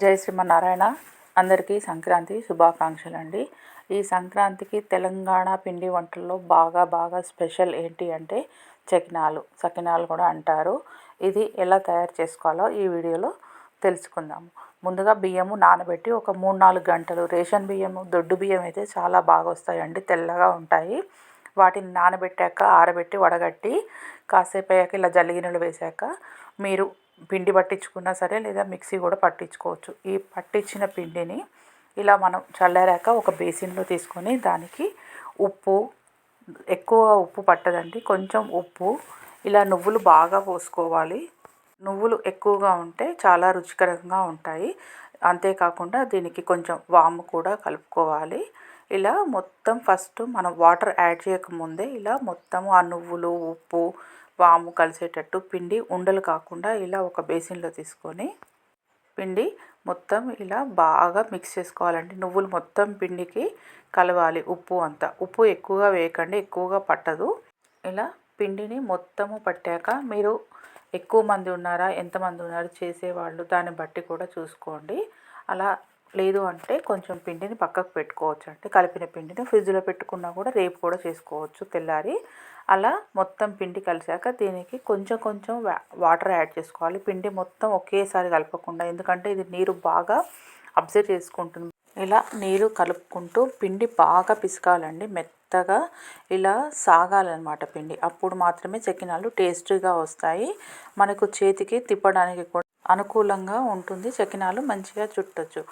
జై శ్రీమన్నారాయణ. అందరికీ సంక్రాంతి శుభాకాంక్షలు అండి ఈ సంక్రాంతికి తెలంగాణ పిండి వంటల్లో బాగా బాగా స్పెషల్ ఏంటి అంటే చకినాలు. సకినాలు కూడా అంటారు. ఇది ఎలా తయారు చేసుకోవాలో ఈ వీడియోలో తెలుసుకుందాము ముందుగా బియ్యము నానబెట్టి ఒక మూడు నాలుగు గంటలు రేషన్ బియ్యము దొడ్డు బియ్యం అయితే చాలా బాగా వస్తాయండి తెల్లగా ఉంటాయి. వాటిని నానబెట్టాక ఆరబెట్టి వడగట్టి కాసేపు అయ్యాక ఇలా జల్లిగిన్నెలు వేశాక మీరు పిండి పట్టించుకున్నా సరే లేదా మిక్సీ కూడా పట్టించుకోవచ్చు. ఈ పట్టించిన పిండిని ఇలా మనం చల్లారాక ఒక బేసిన్లో తీసుకొని దానికి ఉప్పు ఎక్కువ ఉప్పు పట్టదండి. కొంచెం ఉప్పు. ఇలా నువ్వులు బాగా పోసుకోవాలి. నువ్వులు ఎక్కువగా ఉంటే చాలా రుచికరంగా ఉంటాయి. అంతేకాకుండా దీనికి కొంచెం వాము కూడా కలుపుకోవాలి. ఇలా మొత్తం ఫస్ట్ మనం వాటర్ యాడ్ చేయకముందే ఇలా మొత్తం ఆ నువ్వులు ఉప్పు వాము కలిసేటట్టు పిండి ఉండలు కాకుండా ఇలా ఒక బేసిన్లో తీసుకొని పిండి మొత్తం ఇలా బాగా మిక్స్ చేసుకోవాలండి. నువ్వులు మొత్తం పిండికి కలవాలి ఉప్పు అంతా. ఉప్పు ఎక్కువగా వేయకండి ఎక్కువగా పట్టదు. ఇలా పిండిని మొత్తము పట్టాక మీరు ఎక్కువ మంది ఉన్నారా ఎంతమంది ఉన్నారు చేసేవాళ్ళు దాన్ని బట్టి కూడా చూసుకోండి. అలా లేదు అంటే కొంచెం పిండిని పక్కకు పెట్టుకోవచ్చు. అంటే కలిపిన పిండిని ఫ్రిడ్జ్లో పెట్టుకున్నా కూడా రేపు కూడా చేసుకోవచ్చు తెల్లారి. అలా మొత్తం పిండి కలిసాక దీనికి కొంచెం కొంచెం వాటర్ యాడ్ చేసుకోవాలి. పిండి మొత్తం ఒకేసారి కలపకుండా ఎందుకంటే ఇది నీరు బాగా అబ్జర్వ్ చేసుకుంటుంది. ఇలా నీరు కలుపుకుంటూ పిండి బాగా పిసకాలండి. మెత్తగా ఇలా సాగాలన్నమాట పిండి. అప్పుడు మాత్రమే చకినాలు టేస్టీగా వస్తాయి. మనకు చేతికి తిప్పడానికి కూడా అనుకూలంగా ఉంటుంది. చకినాలు మంచిగా చుట్టచ్చు.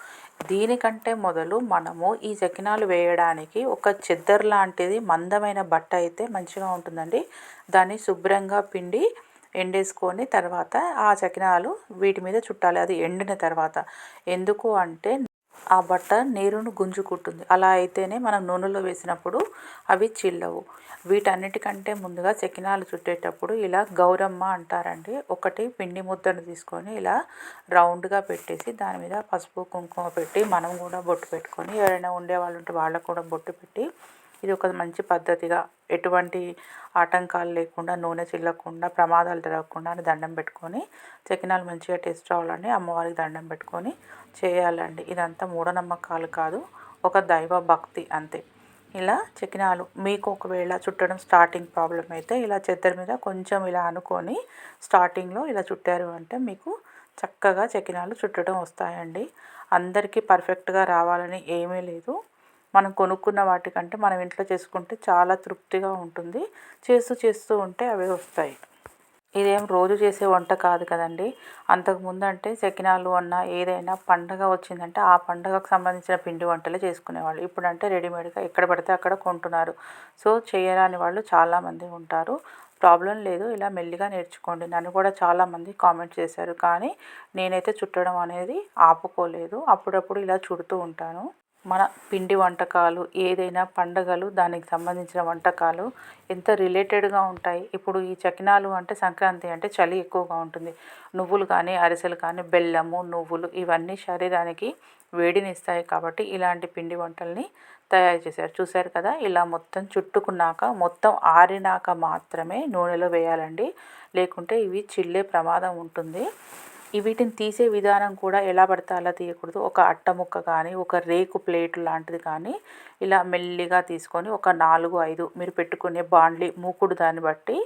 దీనికంటే మొదలు మనము ఈ చకినాలు వేయడానికి ఒక చెద్దర్ లాంటిది మందమైన బట్ట అయితే మంచిగా ఉంటుందండి. దాన్ని శుభ్రంగా పిండి ఎండేసుకొని తర్వాత ఆ చకినాలు వీటి మీద చుట్టాలి. అది ఎండిన తర్వాత. ఎందుకు అంటే ఆ బట్ట నీరును గుంజుకుంటుంది. అలా అయితేనే మనం నూనెలో వేసినప్పుడు అవి చిల్లవు. వీటన్నిటికంటే ముందుగా సెకినాలు చుట్టేటప్పుడు ఇలా గౌరమ్మ అంటారండి. ఒకటి పిండి ముద్దను తీసుకొని ఇలా రౌండ్గా పెట్టేసి దాని మీద పసుపు కుంకుమ పెట్టి మనం కూడా బొట్టు పెట్టుకొని ఎవరైనా ఉండేవాళ్ళు ఉంటే వాళ్ళకు కూడా బొట్టు పెట్టి ఇది ఒక మంచి పద్ధతిగా ఎటువంటి ఆటంకాలు లేకుండా నూనె చిల్లకుండా ప్రమాదాలు జరగకుండా అని దండం పెట్టుకొని చకినాలు మంచిగా టేస్ట్ రావాలని అమ్మవారికి దండం పెట్టుకొని చేయాలండి. ఇదంతా మూఢనమ్మకాలు కాదు ఒక దైవ భక్తి అంతే. ఇలా చకినాలు మీకు ఒకవేళ చుట్టడం స్టార్టింగ్ ప్రాబ్లం అయితే ఇలా చెద్దరి మీద కొంచెం ఇలా అనుకొని స్టార్టింగ్లో ఇలా చుట్టారు అంటే మీకు చక్కగా చకినాలు చుట్టడం వస్తాయండి. అందరికీ పర్ఫెక్ట్గా రావాలని ఏమీ లేదు. మనం కొనుక్కున్న వాటికంటే మనం ఇంట్లో చేసుకుంటే చాలా తృప్తిగా ఉంటుంది. చేస్తూ చేస్తూ ఉంటే అవే వస్తాయి. ఇదేం రోజు చేసే వంట కాదు కదండి. అంతకుముందు అంటే సెకినాలు అన్న ఏదైనా పండగ వచ్చిందంటే ఆ పండగకు సంబంధించిన పిండి వంటలే చేసుకునేవాళ్ళు. ఇప్పుడంటే రెడీమేడ్గా ఎక్కడ పడితే అక్కడ కొంటున్నారు. సో చేయరాని వాళ్ళు చాలామంది ఉంటారు. ప్రాబ్లం లేదు. ఇలా మెల్లిగా నేర్చుకోండి. నన్ను కూడా చాలామంది కామెంట్ చేశారు. కానీ నేనైతే చుట్టడం అనేది ఆపుకోలేదు. అప్పుడప్పుడు ఇలా చుడుతూ ఉంటాను. మన పిండి వంటకాలు ఏదైనా పండగలు దానికి సంబంధించిన వంటకాలు ఎంత రిలేటెడ్గా ఉంటాయి. ఇప్పుడు ఈ చకినాలు అంటే సంక్రాంతి అంటే చలి ఎక్కువగా ఉంటుంది. నువ్వులు కానీ అరిసెలు కానీ బెల్లము నువ్వులు ఇవన్నీ శరీరానికి వేడిని ఇస్తాయి కాబట్టి ఇలాంటి పిండి వంటల్ని తయారు చేశారు. చూశారు కదా ఇలా మొత్తం చుట్టుకున్నాక మొత్తం ఆరినాక మాత్రమే నూనెలో వేయాలండి. లేకుంటే ఇవి చిల్లే ప్రమాదం ఉంటుంది. వీటిని తీసే విధానం కూడా ఎలా పడితే అలా తీయకూడదు. ఒక అట్ట ముక్క కానీ ఒక రేకు ప్లేట్ లాంటిది కానీ ఇలా మెల్లిగా తీసుకొని ఒక నాలుగు ఐదు మీరు పెట్టుకునే బాండ్లీ మూకుడు దాన్ని బట్టి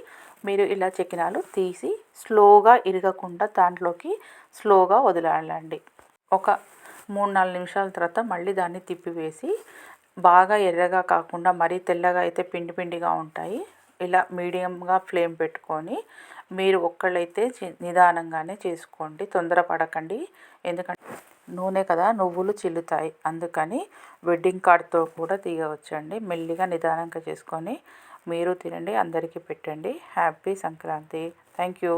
మీరు ఇలా చెక్కినాలు తీసి స్లోగా ఇరగకుండా దాంట్లోకి స్లోగా వదిలేయాలండి ఒక మూడు నాలుగు నిమిషాల తర్వాత మళ్ళీ దాన్ని తిప్పివేసి బాగా ఎర్రగా కాకుండా మరీ తెల్లగా అయితే పిండి పిండిగా ఉంటాయి. ఇలా మీడియంగా ఫ్లేమ్ పెట్టుకొని మీరు ఒక్కళ్ళైతే నిదానంగానే చేసుకోండి. తొందరపడకండి. ఎందుకంటే నూనె కదా నువ్వులు చిల్లుతాయి. అందుకని వెడ్డింగ్ కార్డ్తో కూడా తీయవచ్చండి. మెల్లిగా నిదానంగా చేసుకొని మీరు తినండి అందరికీ పెట్టండి. హ్యాపీ సంక్రాంతి. Thank you